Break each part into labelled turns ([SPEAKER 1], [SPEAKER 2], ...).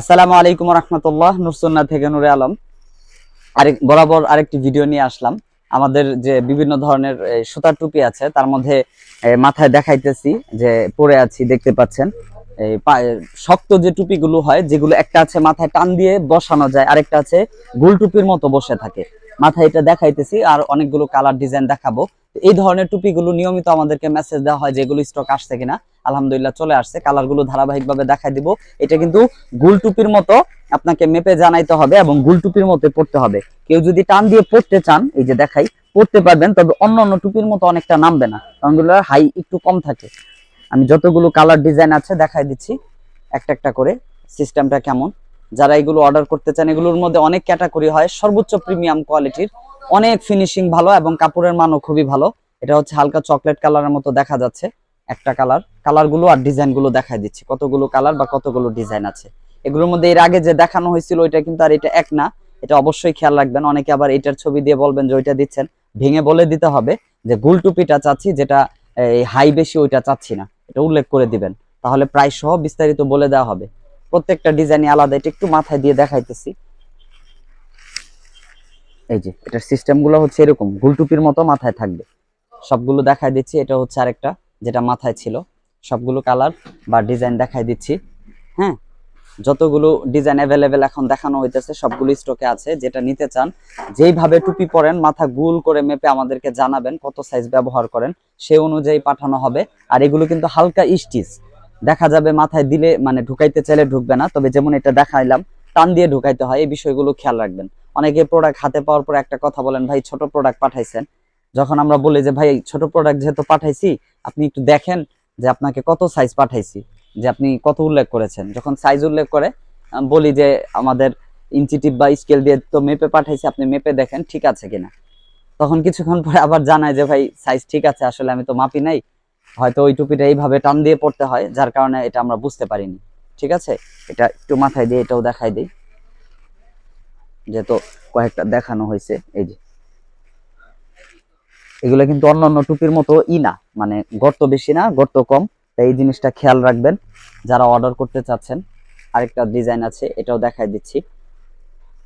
[SPEAKER 1] আসসালামু আলাইকুম রহমতুল্লাহ, নুরসুন্না থেকে নুরে আলম। আরেক বরাবর আরেকটি ভিডিও নিয়ে আসলাম। আমাদের যে বিভিন্ন ধরনের সুতার টুপি আছে, তার মধ্যে মাথায় দেখাইতেছি যে পরে আছি, দেখতে পাচ্ছেন। এই শক্ত যে টুপিগুলো হয়, যেগুলো একটা আছে মাথায় টান দিয়ে বসানো যায়, আরেকটা আছে গোল টুপির মতো বসে থাকে। মাথায় এটা দেখাইতেছি, আর অনেকগুলো কালার ডিজাইন দেখাবো। এই ধরনের টুপিগুলো নিয়মিত আমাদেরকে মেসেজ দেওয়া হয় যেগুলো স্টক আসছে কিনা। আলহামদুলিল্লাহ চলে আসছে। কালারগুলো ধারাবাহিকভাবে দেখাই দিব। এটা কিন্তু গুল টুপির মতো আপনাকে মেপে জানাইতে হবে এবং গুল টুপির মতো পড়তে হবে। কেউ যদি টান দিয়ে পড়তে চান, এই যে দেখাই, পড়তে পারবেন, তবে অন্য অন্য টুপির মতো অনেকটা নামবে না। কারণগুলোর হাই একটু কম থাকে। আমি যতগুলো কালার ডিজাইন আছে দেখাই দিচ্ছি। একটা একটা করে। সিস্টেমটা কেমন? যারা এগুলো অর্ডার করতে চান, এগুলোর মধ্যে অনেক ক্যাটাগরি হয়। সর্বোচ্চ প্রিমিয়াম কোয়ালিটির অনেক ফিনিশিং ভালো এবং কাপড়ের মানও খুবই ভালো। এটা হচ্ছে হালকা চকলেট কালারের মতো দেখা যাচ্ছে একটা কালার কালারগুলো আর ডিজাইনগুলো দেখাই দিচ্ছি। কতগুলো কালার বা কতগুলো ডিজাইন আছে। এগুলোর মধ্যে এর আগে যে দেখানো হয়েছিল, ওইটা কিন্তু আর এটা এক না। এটা অবশ্যই খেয়াল রাখবেন। অনেকে আবার এটার ছবি দিয়ে বলবেন যে ওইটা দিচ্ছেন। ভেঙে বলে দিতে হবে যে গুল টুপিটা চাচ্ছি, যেটা হাই বেশি ওইটা চাচ্ছি না। এটা উল্লেখ করে দিবেন। তাহলে প্রায় সহ বিস্তারিত বলে দেওয়া হবে। প্রত্যেকটা ডিজাইনই আলাদা, এটা একটু মাথায় দিয়ে দেখাইতেছি। এই যে, এটার সিস্টেমগুলো হচ্ছে এরকম গুলটুপির মতো মাথায় থাকবে। সবগুলো দেখাই দিচ্ছি, এটা হচ্ছে আরেকটা, যেটা মাথায় ছিল। সবগুলো কালার বা ডিজাইন দেখাই দিচ্ছি হ্যাঁ? যতগুলো ডিজাইন অ্যাভেলেবেল এখন দেখানো হইতেছে, সবগুলো স্টকে আছে, যেটা নিতে চান, যেইভাবে টুপি পরেন, মাথা গুল করে মেপে আমাদেরকে জানাবেন কত সাইজ ব্যবহার করেন, সে অনুযায়ী পাঠানো হবে। আর এগুলো কিন্তু হালকা স্টিচ দেখা যাবে মাথায় দিলে মানে ঢুকাইতে চাইলে ঢুকবে না, তবে যেমন এটা দেখাইলাম, টান দিয়ে ঢুকাইতে হয়, এই বিষয়গুলো খেয়াল রাখবেন। অনেকে প্রোডাক্ট হাতে পাওয়ার পর একটা কথা বলেন, ভাই, ছোট প্রোডাক্ট পাঠাইছেন। যখন আমরা বলি যে, ভাই, ছোট প্রোডাক্ট যেহেতু পাঠাইছি, আপনি একটু দেখেন যে আপনাকে কত সাইজ পাঠাইছি, যে আপনি কত উল্লেখ করেছেন। যখন সাইজ উল্লেখ করে বলি যে, আমাদের ইঞ্চি টিপ বা স্কেল দিয়ে তো মেপে পাঠাইছি, আপনি মেপে দেখেন ঠিক আছে কিনা? তখন কিছুক্ষণ পরে আবার জানায় যে, ভাই সাইজ ঠিক আছে, আসলে আমি তো মাপি নাই। হয়তো ওই টুপিটা এইভাবে টান দিয়ে পড়তে হয়, যার কারণে এটা আমরা বুঝতে পারিনি। ঠিক আছে? এটা একটু মাথায় দিয়ে এটাও দেখাই দিই। যেহেতু কয়েকটা দেখানো হয়েছে, এই যে। এগুলো কিন্তু অন্য অন্য টুপির মতো ই না মানে গর্ত বেশি না, গর্ত কম। তাই এই জিনিসটা খেয়াল রাখবেন, যারা অর্ডার করতে চাচ্ছেন। আরেকটা ডিজাইন আছে, এটাও দেখাই দিচ্ছি।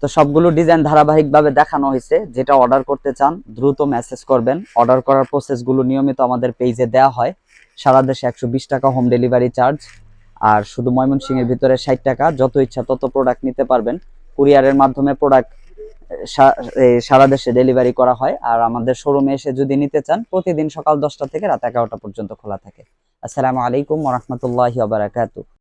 [SPEAKER 1] তো সবগুলো ডিজাইন ধারাবাহিকভাবে দেখানো হয়েছে। যেটা অর্ডার করতে চান, দ্রুত মেসেজ করবেন। অর্ডার করার প্রসেসগুলো নিয়মিত আমাদের পেজে দেওয়া হয়। সারা দেশে একশো বিশ টাকা হোম ডেলিভারি চার্জ আর শুধু ময়মনসিংহের ভিতরে ষাট টাকা। যত ইচ্ছা তত প্রোডাক্ট নিতে পারবেন। কুরিয়ারের মাধ্যমে প্রোডাক্ট সারা দেশে ডেলিভারি করা হয়। আর আমাদের শোরুমে এসে যদি নিতে চান, প্রতিদিন সকাল দশটা থেকে রাত এগারোটা পর্যন্ত খোলা থাকে। আসসালামু আলাইকুম রহমতুল্লাহি বারাকাতু